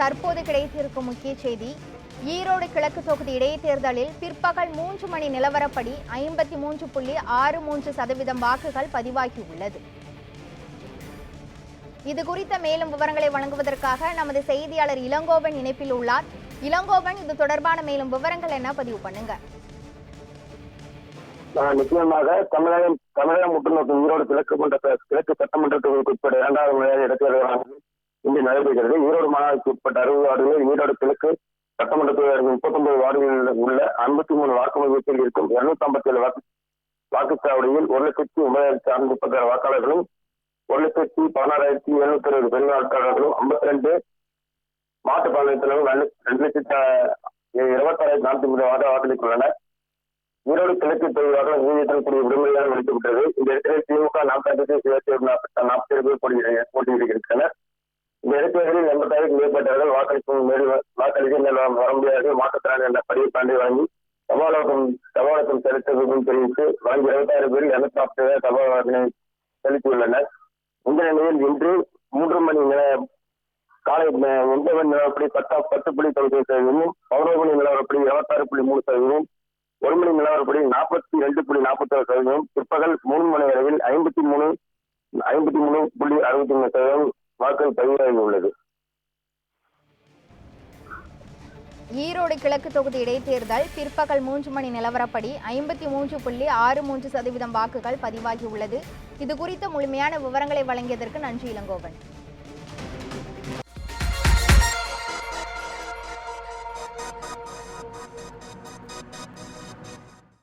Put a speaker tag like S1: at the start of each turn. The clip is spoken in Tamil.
S1: தற்போது கிடைத்திருக்கும் முக்கிய செய்தி. ஈரோடு கிழக்கு தொகுதி இடைத்தேர்தலில் பிற்பகல் மூன்று மணி நிலவரப்படி ஐம்பத்தி மூன்று புள்ளி ஆறு மூன்று சதவீதம் வாக்குகள் பதிவாகியுள்ளது. இது குறித்த மேலும் விவரங்களை வழங்குவதற்காக நமது செய்தியாளர் இளங்கோவன் இணைப்பில் உள்ளார். இளங்கோவன் இது தொடர்பான மேலும் விவரங்கள் என்ன பதிவு பண்ணுங்க.
S2: நிச்சயமாக தமிழகம் தமிழகம் முற்றுநோக்கு ஈரோடு கிழக்கு மன்ற கிழக்கு சட்டமன்ற தொகுதிக்கு இரண்டாவது முறையாக இடைத்தேர்தலானது இன்று நடைபெறுகிறது ஈரோடு மாநகருக்கு உட்பட்ட அறுபது வார்டுகளில் ஈரோடு கிழக்கு சட்டமன்ற தொகுதியில் முப்பத்தொன்பது வார்டுகளில் உள்ள ஐம்பத்தி மூணு வாக்கு மையத்தில் இருக்கும் இருநூத்தி ஐம்பத்தி ஏழு வாக்கு வாக்குச்சாவடியில் ஒரு லட்சத்தி ஒன்பதாயிரத்தி அறுநூத்தி முப்பத்தி ஆறு வாக்காளர்களும் ஒரு லட்சத்தி பதினாறாயிரத்தி எழுநூத்தி அறுபது பெண் வாக்காளர்களும் ஐம்பத்தி ரெண்டு மாட்டு பாளையத்திலும் ரெண்டு லட்சத்தி இருபத்தாயிரத்தி நானூத்தி மூணு வாக்கு வாக்களித்துள்ளனர் ஈரோடு கிழக்கு தொழிலாளர்கள் ஊதியத்தில் கூடிய விடுமுறையாக அளிக்கப்பட்டது இந்த இடத்தில் திமுக நாற்பத்தி சிவசேனா நாற்பத்தி ஏழு பேர் போட்டியிடுகின்றனர் இந்த இடைத்தேர்தலில் எண்பத்தாயிரம் மேற்பட்டவர்கள் வாக்களிக்கும் வாக்களிக்க வர முடியாது. மாற்றுத்திறன் என்ற படியை தாண்டி வாங்கி தபாலோகம் சபாலோகம் செலுத்த தெரிவித்து வாங்கி இருபத்தாயிரம் பேர் இருநூத்தி நாற்பது பேர் சபாலோகத்தினை செலுத்தியுள்ளனர். இந்த நிலையில் இன்று மூன்று மணி நேர காலை ஒன்பது மணி நிலவரப்படி பத்தா பத்து புள்ளி தொண்ணூத்தி சதவீதமும் பதினோரு மணி நிலவரப்படி இருபத்தாறு புள்ளி மூணு சதவீதம் ஒரு மணி நிலவரப்படி நாற்பத்தி ரெண்டு புள்ளி நாற்பத்தி ஏழு சதவீதம் பிற்பகல் மூணு மணி அளவில் ஐம்பத்தி மூணு ஐம்பத்தி மூணு புள்ளி அறுபத்தி மூணு சதவீதம் வாக்குகள் பதிவாகி உள்ளது.
S1: ஈரோடு கிழக்கு தொகுதி இடைத்தேர்தல் பிற்பகல் மூன்று மணி நிலவரப்படி ஐம்பத்தி மூன்று புள்ளி ஆறு மூன்று சதவீதம் வாக்குகள் பதிவாகியுள்ளது இது குறித்த முழுமையான விவரங்களை வழங்கியதற்கு நன்றி இளங்கோவன்.